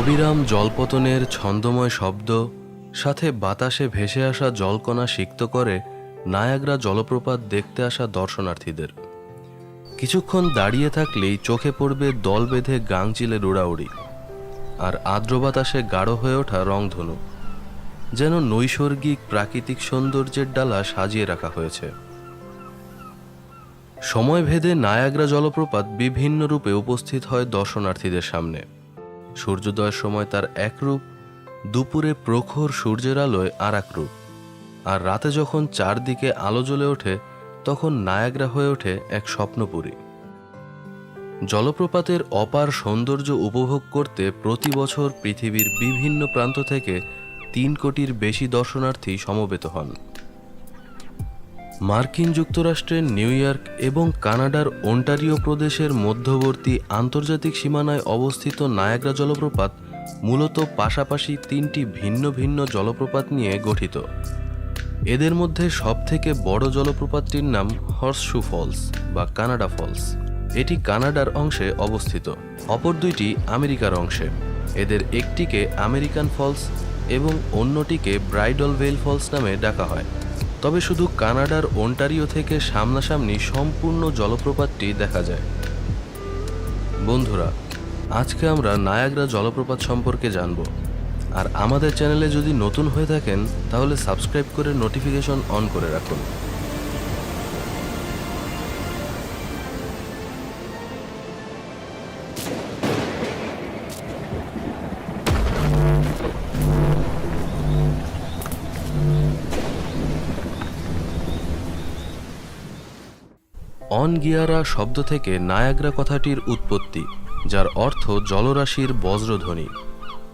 অবিরাম জলপতনের ছন্দময় শব্দ, সাথে বাতাসে ভেসে আসা জলকণা সিক্ত করে নায়াগ্রা জলপ্রপাত দেখতে আসা দর্শনার্থীদের। কিছুক্ষণ দাঁড়িয়ে থাকলেই চোখে পড়বে দল বেঁধে গাংচিলের উড়াউড়ি আর আর্দ্র বাতাসে গাঢ় হয়ে ওঠা রংধনু, যেন নৈসর্গিক প্রাকৃতিক সৌন্দর্যের ডালা সাজিয়ে রাখা হয়েছে। সময় ভেদে নায়াগ্রা জলপ্রপাত বিভিন্ন রূপে উপস্থিত হয় দর্শনার্থীদের সামনে। সূর্যোদয়ের সময় তার এক রূপ, দুপুরে প্রখর সূর্যের আলোয় আর রূপ। আর রাতে যখন চারদিকে আলো জ্বলে ওঠে, তখন নায়াগ্রা হয়ে ওঠে এক স্বপ্নপুরী। জলপ্রপাতের অপার সৌন্দর্য উপভোগ করতে প্রতি বছর পৃথিবীর বিভিন্ন প্রান্ত থেকে তিন কোটির বেশি দর্শনার্থী সমবেত হন। মার্কিন যুক্তরাষ্ট্রের নিউ ইয়র্ক এবং কানাডার ওন্টারিও প্রদেশের মধ্যবর্তী আন্তর্জাতিক সীমানায় অবস্থিত নায়াগ্রা জলপ্রপাত মূলত পাশাপাশি তিনটি ভিন্ন ভিন্ন জলপ্রপাত নিয়ে গঠিত। এদের মধ্যে সবথেকে বড় জলপ্রপাতটির নাম হর্সশু ফলস বা কানাডা ফলস। এটি কানাডার অংশে অবস্থিত। অপর দুইটি আমেরিকার অংশে। এদের একটিকে আমেরিকান ফলস এবং অন্যটিকে ব্রাইডল ভেল ফলস নামে ডাকা হয়। তবে শুধু কানাডার ওন্টারিও থেকে সামনাসামনি সম্পূর্ণ জলপ্রপাতটি দেখা যায়। বন্ধুরা, আজকে আমরা নায়াগ্রা জলপ্রপাত সম্পর্কে জানব। আর আমাদের চ্যানেলে যদি নতুন হয়ে থাকেন, তাহলে সাবস্ক্রাইব করে নোটিফিকেশন অন করে রাখুন। অনগিয়ারা শব্দ থেকে নায়াগ্রা কথাটির উৎপত্তি, যার অর্থ জলরাশির বজ্রধ্বনি।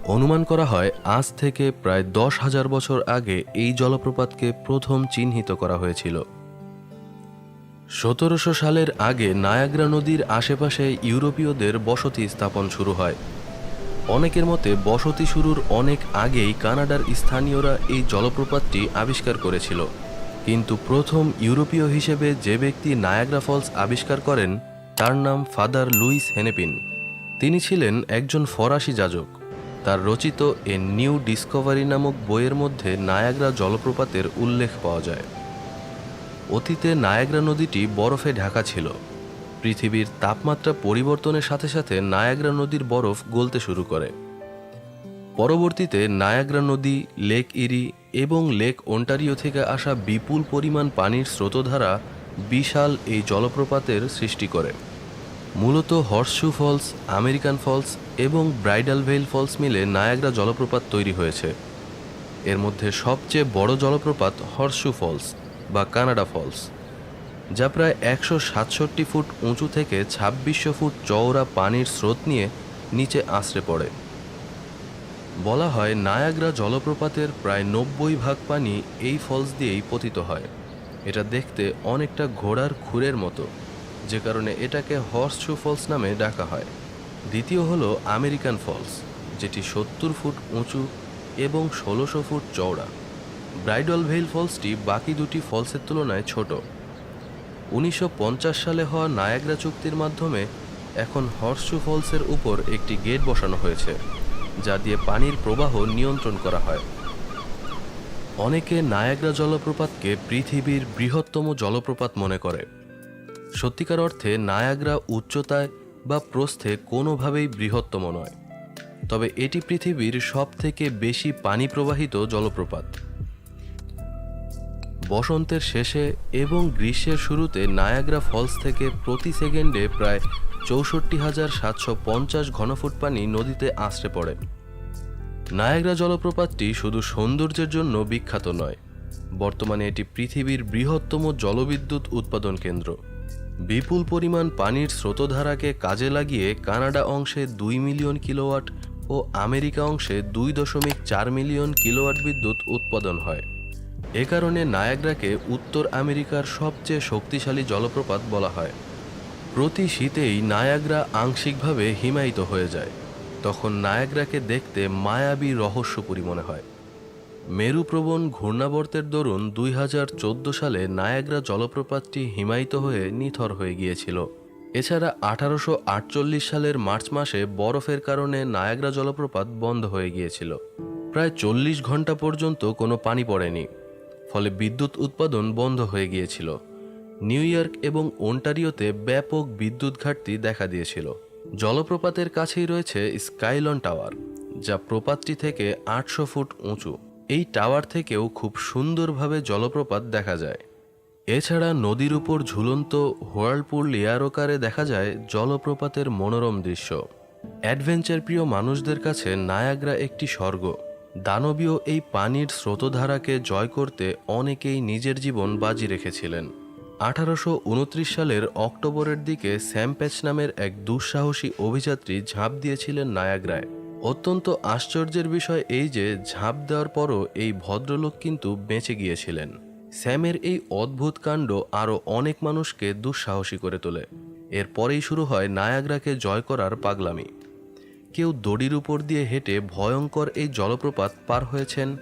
অনুমান করা হয়, আজ থেকে প্রায় দশ হাজার বছর আগে এই জলপ্রপাতকে প্রথম চিহ্নিত করা হয়েছিল। সতেরোশো সালের আগে নায়াগ্রা নদীর আশেপাশে ইউরোপীয়দের বসতি স্থাপন শুরু হয়। অনেকের মতে বসতি শুরুর অনেক আগেই কানাডার স্থানীয়রা এই জলপ্রপাতটি আবিষ্কার করেছিল। কিন্তু প্রথম ইউরোপীয় হিসেবে যে ব্যক্তি নায়াগ্রা ফলস আবিষ্কার করেন, তার নাম ফাদার লুইস হেনেপিন। তিনি ছিলেন একজন ফরাসি যাজক। তার রচিত এ নিউ ডিসকভারি নামক বইয়ের মধ্যে নায়াগ্রা জলপ্রপাতের উল্লেখ পাওয়া যায়। অতীতে নায়াগ্রা নদীটি বরফে ঢাকা ছিল। পৃথিবীর তাপমাত্রা পরিবর্তনের সাথে সাথে নায়াগ্রা নদীর বরফ গলতে শুরু করে। পরবর্তীতে নায়াগ্রা নদী, লেক ইরি এবং লেক ওন্টারিও থেকে আসা বিপুল পরিমাণ পানির স্রোতধারা বিশাল এই জলপ্রপাতের সৃষ্টি করে। মূলত হর্সশু ফলস, আমেরিকান ফলস এবং ব্রাইডাল ভেইল ফলস মিলে নায়াগ্রা জলপ্রপাত তৈরি হয়েছে। এর মধ্যে সবচেয়ে বড় জলপ্রপাত হর্সশু ফলস বা কানাডা ফলস, যা প্রায় একশো সাতষট্টি ফুট উঁচু থেকে ছাব্বিশশো ফুট চওড়া পানির স্রোত নিয়ে নিচে আশ্রে পড়ে। বলা হয়, নায়াগ্রা জলপ্রপাতের প্রায় নব্বই ভাগ পানি এই ফলস দিয়েই পতিত হয়। এটা দেখতে অনেকটা ঘোড়ার খুরের মতো, যে কারণে এটাকে হর্স শু ফলস নামে ডাকা হয়। দ্বিতীয় হলো আমেরিকান ফলস, যেটি সত্তর ফুট উঁচু এবং ষোলোশো ফুট চওড়া। ব্রাইডল ভেইল ফলসটি বাকি দুটি ফলসের তুলনায় ছোট। উনিশশো পঞ্চাশ সালে হওয়া নায়াগ্রা চুক্তির মাধ্যমে এখন হর্সশু ফলসের উপর একটি গেট বসানো হয়েছে। যা দিয়ে পানির প্রবাহ নিয়ন্ত্রণ করা হয়। অনেকে নায়াগ্রা জলপ্রপাতকে পৃথিবীর বৃহত্তম জলপ্রপাত মনে করে। সত্যিকার অর্থে নায়াগ্রা উচ্চতায় বা প্রস্থে কোনোভাবেই বৃহত্তম নয়। তবে এটি পৃথিবীর সব থেকে বেশি পানি প্রবাহিত জলপ্রপাত। বসন্তের শেষে এবং গ্রীষ্মের শুরুতে নায়াগ্রা ফলস থেকে প্রতি সেকেন্ডে প্রায় চৌষট্টি হাজার সাতশো পঞ্চাশ ঘনফুট পানি নদীতে আশ্রে পড়ে। নায়াগ্রা জলপ্রপাতটি শুধু সৌন্দর্যের জন্য বিখ্যাত নয়, বর্তমানে এটি পৃথিবীর বৃহত্তম জলবিদ্যুৎ উৎপাদন কেন্দ্র। বিপুল পরিমাণ পানির স্রোতধারাকে কাজে লাগিয়ে কানাডা অংশে দুই মিলিয়ন কিলোওয়াট ও আমেরিকা অংশে দুই দশমিক চার মিলিয়ন কিলোওয়াট বিদ্যুৎ উৎপাদন হয়। এ কারণে নায়াগ্রাকে উত্তর আমেরিকার সবচেয়ে শক্তিশালী জলপ্রপাত বলা হয়। প্রতি শীতেই নায়াগ্রা আংশিকভাবে হিমায়িত হয়ে যায়। তখন নায়াগ্রাকে দেখতে মায়াবী রহস্যপুরী মনে হয়। মেরুপ্রবণ ঘূর্ণাবর্তের দরুন দুই হাজার চোদ্দ সালে নায়াগ্রা জলপ্রপাতটি হিমায়িত হয়ে নিথর হয়ে গিয়েছিল। এছাড়া আঠারোশো আটচল্লিশ সালের মার্চ মাসে বরফের কারণে নায়াগ্রা জলপ্রপাত বন্ধ হয়ে গিয়েছিল। প্রায় চল্লিশ ঘণ্টা পর্যন্ত কোনো পানি পড়েনি। ফলে বিদ্যুৎ উৎপাদন বন্ধ হয়ে গিয়েছিল। নিউ ইয়র্ক এবং ওন্টারিওতে ব্যাপক বিদ্যুৎ ঘাটতি দেখা দিয়েছিল। জলপ্রপাতের কাছেই রয়েছে স্কাইলন টাওয়ার, যা প্রপাতটি থেকে আটশো ফুট উঁচু। এই টাওয়ার থেকেও খুব সুন্দরভাবে জলপ্রপাত দেখা যায়। এছাড়া নদীর উপর ঝুলন্ত হোয়ার্লপুল লিয়ারোকারে দেখা যায় জলপ্রপাতের মনোরম দৃশ্য। অ্যাডভেঞ্চার প্রিয় মানুষদের কাছে নায়াগ্রা একটি স্বর্গ। দানবীয় এই পানির স্রোতধারাকে জয় করতে অনেকেই নিজের জীবন বাজি রেখেছিলেন। আঠারোশো উনত্রিশ সালের অক্টোবরের দিকে স্যাম্প্যাচ নামের এক দুঃসাহসী অভিযাত্রী ঝাঁপ দিয়েছিলেন নায়াগ্রায়। অত্যন্ত আশ্চর্যের বিষয় এই যে, ঝাঁপ দেওয়ার পরও এই ভদ্রলোক কিন্তু বেঁচে গিয়েছিলেন। স্যামের এই অদ্ভুত কাণ্ড আরও অনেক মানুষকে দুঃসাহসী করে তোলে। এরপরেই শুরু হয় নায়াগ্রাকে জয় করার পাগলামি। কেউ দড়ির উপর দিয়ে হেঁটে ভয়ঙ্কর এই জলপ্রপাত পার হয়েছেন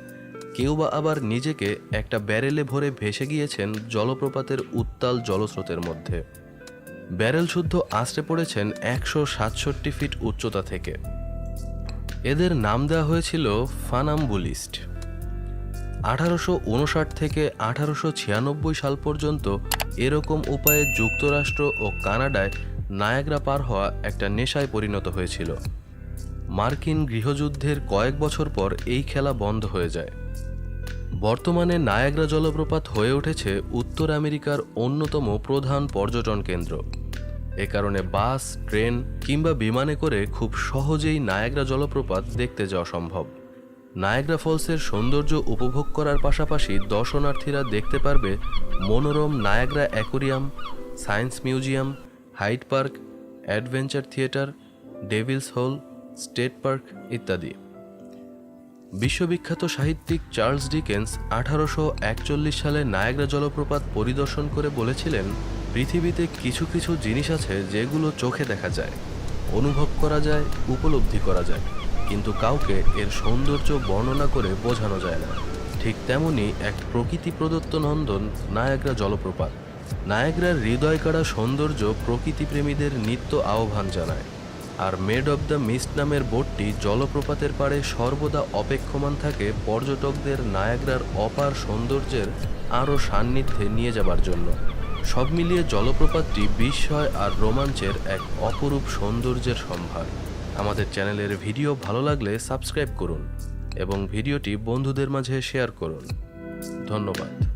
কেউ বা আবার নিজেকে একটা ব্যারেলে ভরে ভেসে গিয়েছেন জলপ্রপাতের উত্তাল জলস্রোতের মধ্যে। ব্যারেল শুদ্ধ আশ্রে পড়েছেন একশো সাতষট্টি ফিট উচ্চতা থেকে। এদের নাম দেওয়া হয়েছিল ফানাম্বুলিস্ট। আঠারোশো উনষাট থেকে আঠারোশো ছিয়ানব্বই সাল পর্যন্ত এরকম উপায়ে যুক্তরাষ্ট্র ও কানাডায় নায়াগ্রা পার হওয়া একটা নেশায় পরিণত হয়েছিল। মার্কিন গৃহযুদ্ধের কয়েক বছর পর এই খেলা বন্ধ হয়ে যায়। বর্তমানে নায়াগ্রা জলপ্রপাত হয়ে উঠেছে উত্তর আমেরিকার অন্যতম প্রধান পর্যটন কেন্দ্র। এ কারণে বাস, ট্রেন কিংবা বিমানে করে খুব সহজেই নায়াগ্রা জলপ্রপাত দেখতে যাওয়া সম্ভব। নায়াগ্রা ফলসের সৌন্দর্য উপভোগ করার পাশাপাশি দর্শনার্থীরা দেখতে পারবে মনোরম Niagara Aquarium, Science Museum Hyde Park, Adventure Theatre, Devil's Hole, State Park ইত্যাদি। বিশ্ববিখ্যাত সাহিত্যিক চার্লস ডিকেন্স আঠারোশো একচল্লিশ সালে নায়াগ্রা জলপ্রপাত পরিদর্শন করে বলেছিলেন, পৃথিবীতে কিছু কিছু জিনিস আছে যেগুলো চোখে দেখা যায়, অনুভব করা যায়, উপলব্ধি করা যায়, কিন্তু কাউকে এর সৌন্দর্য বর্ণনা করে বোঝানো যায় না। ঠিক তেমনই এক প্রকৃতি প্রদত্ত নন্দন নায়াগ্রা জলপ্রপাত। নায়াগ্রার হৃদয় কাড়া সৌন্দর্য প্রকৃতিপ্রেমীদের নিত্য আহ্বান জানায়। আর মেড অব দ্য মিস্ট নামের বোটটি জলপ্রপাতের পাড়ে সর্বদা অপেক্ষমান থাকে পর্যটকদের নায়াগ্রার অপার সৌন্দর্যের আরও সান্নিধ্যে নিয়ে যাবার জন্য। সব মিলিয়ে জলপ্রপাতটি বিস্ময় আর রোমাঞ্চের এক অপরূপ সৌন্দর্যের সম্ভার। আমাদের চ্যানেলের ভিডিও ভালো লাগলে সাবস্ক্রাইব করুন এবং ভিডিওটি বন্ধুদের মাঝে শেয়ার করুন। ধন্যবাদ।